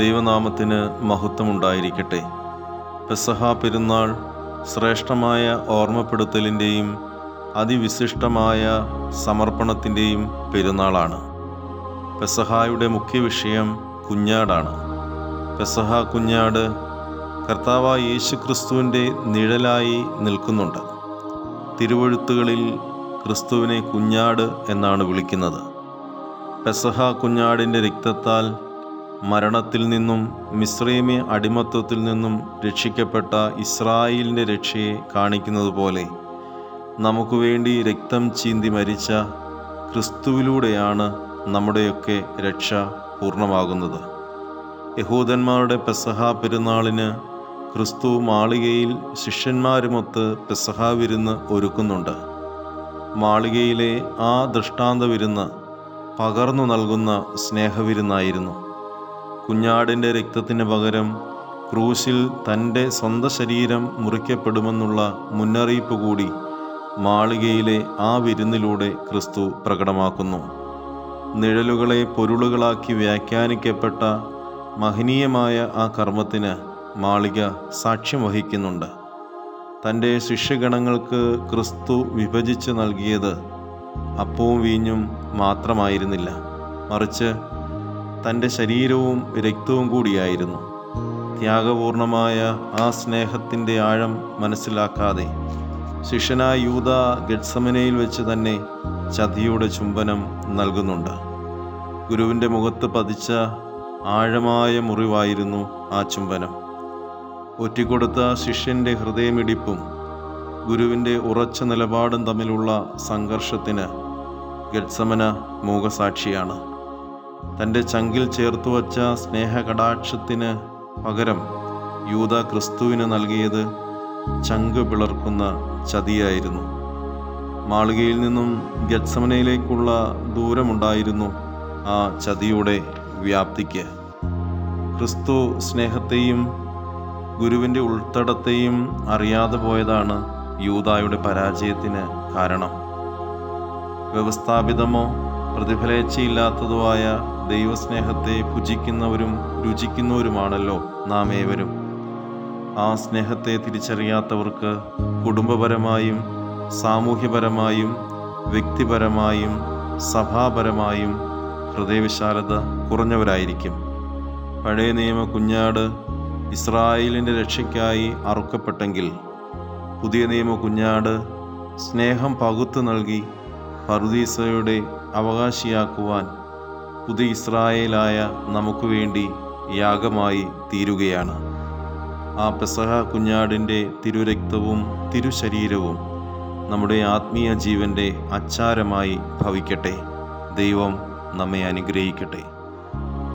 ദൈവനാമത്തിന് മഹത്വമുണ്ടായിരിക്കട്ടെ. പെസഹ പെരുന്നാൾ ശ്രേഷ്ഠമായ ഓർമ്മപ്പെടുത്തലിന്റെയും അതിവിശിഷ്ടമായ സമർപ്പണത്തിന്റെയും പെരുന്നാളാണ്. പെസഹായുടെ മുഖ്യ വിഷയം കുഞ്ഞാടാണ്. പെസഹ കുഞ്ഞാട് കർത്താവായ യേശു ക്രിസ്തുവിന്റെ നിഴലായി നിൽക്കുന്നുണ്ട്. തിരുവഴുത്തുകളിൽ ക്രിസ്തുവിനെ കുഞ്ഞാട് എന്നാണ് വിളിക്കുന്നത്. പെസഹ കുഞ്ഞാടിന്റെ രക്തത്താൽ മരണത്തിൽ നിന്നും മിശ്രീമി അടിമത്വത്തിൽ നിന്നും രക്ഷിക്കപ്പെട്ട ഇസ്രായേലിന്റെ രക്ഷയെ കാണിക്കുന്നത് പോലെ നമുക്ക് വേണ്ടി രക്തം ചീന്തി മരിച്ച ക്രിസ്തുവിലൂടെയാണ് നമ്മുടെയൊക്കെ രക്ഷ പൂർണമാകുന്നത്. യഹൂദന്മാരുടെ പെസഹ പെരുന്നാളിന് ക്രിസ്തു മാളികയിൽ ശിഷ്യന്മാരുമൊത്ത് പെസഹ വിരുന്ന് ഒരുക്കുന്നുണ്ട്. മാളികയിലെ ആ ദൃഷ്ടാന്ത വിരുന്ന് പകർന്നു നൽകുന്ന സ്നേഹവിരുന്നായിരുന്നു. കുഞ്ഞാടിന്റെ രക്തത്തിന് പകരം ക്രൂശിൽ തന്റെ സ്വന്തം ശരീരം മുറിക്കപ്പെടുമെന്നുള്ള മുന്നറിയിപ്പ് കൂടി മാളികയിലെ ആ വിരുന്നിലൂടെ ക്രിസ്തു പ്രകടമാക്കുന്നു. നിഴലുകളെ പൊരുളുകളാക്കി വ്യാഖ്യാനിക്കപ്പെട്ട മഹനീയമായ ആ കർമ്മത്തിന് മാളിക സാക്ഷ്യം വഹിക്കുന്നുണ്ട്. തന്റെ ശിഷ്യഗണങ്ങൾക്ക് ക്രിസ്തു വിഭജിച്ച് നൽകിയത് അപ്പവും വീഞ്ഞും മാത്രമായിരുന്നില്ല. മറിച്ച് തന്റെ ശരീരവും രക്തവും കൂടിയായിരുന്നു. ത്യാഗപൂർണമായ ആ സ്നേഹത്തിന്റെ ആഴം മനസ്സിലാക്കാതെ ശിഷ്യനായ യൂത ഗഡ്സമനയിൽ വെച്ച് തന്നെ ചതിയുടെ ചുംബനം നൽകുന്നുണ്ട്. ഗുരുവിന്റെ മുഖത്ത് പതിച്ച ആഴമായ മുറിവായിരുന്നു ആ ചുംബനം. ഒറ്റിക്കൊടുത്ത ശിഷ്യന്റെ ഹൃദയമിടിപ്പും ഗുരുവിന്റെ ഉറച്ച നിലപാടും തമ്മിലുള്ള സംഘർഷത്തിന് ഗഡ്സമന മൂകസാക്ഷിയാണ്. തന്റെ ചങ്കിൽ ചേർത്തു വച്ച സ്നേഹകടാക്ഷത്തിന് പകരം യൂത ക്രിസ്തുവിന് നൽകിയത് ചങ്ക് പിളർക്കുന്ന ചതിയായിരുന്നു. മാളികയിൽ നിന്നും ഗത്സമനയിലേക്കുള്ള ദൂരമുണ്ടായിരുന്നു ആ ചതിയുടെ വ്യാപ്തിക്ക്. ക്രിസ്തു സ്നേഹത്തെയും ഗുരുവിന്റെ ഉൾത്തടത്തെയും അറിയാതെ പോയതാണ് യൂതായുടെ പരാജയത്തിന് കാരണം. വ്യവസ്ഥാപിതമോ പ്രതിഫലേച്ഛയില്ലാത്തതോ ആയ ദൈവസ്നേഹത്തെ ഭുജിക്കുന്നവരും രുചിക്കുന്നവരുമാണല്ലോ നാം ഏവരും ആ സ്നേഹത്തെ തിരിച്ചറിയാത്തവർക്ക് കുടുംബപരമായും സാമൂഹ്യപരമായും വ്യക്തിപരമായും സഭാപരമായും ഹൃദയവിശാലത കുറഞ്ഞവരായിരിക്കും. പഴയ നിയമ കുഞ്ഞാട് ഇസ്രായേലിന്റെ രക്ഷയ്ക്കായി അറുക്കപ്പെട്ടെങ്കിൽ പുതിയ നിയമ കുഞ്ഞാട് സ്നേഹം പകുത്തു നൽകി ഫറുദീസയുടെ അവകാശിയാക്കുവാൻ പുതിയ ഇസ്രായേലായ നമുക്ക് വേണ്ടി യാഗമായി തീരുകയാണ്. ആ പെസഹ കുഞ്ഞാടിന്റെ തിരുരക്തവും തിരുശരീരവും നമ്മുടെ ആത്മീയ ജീവന്റെ അച്ചാരമായി ഭവിക്കട്ടെ. ദൈവം നമ്മെ അനുഗ്രഹിക്കട്ടെ.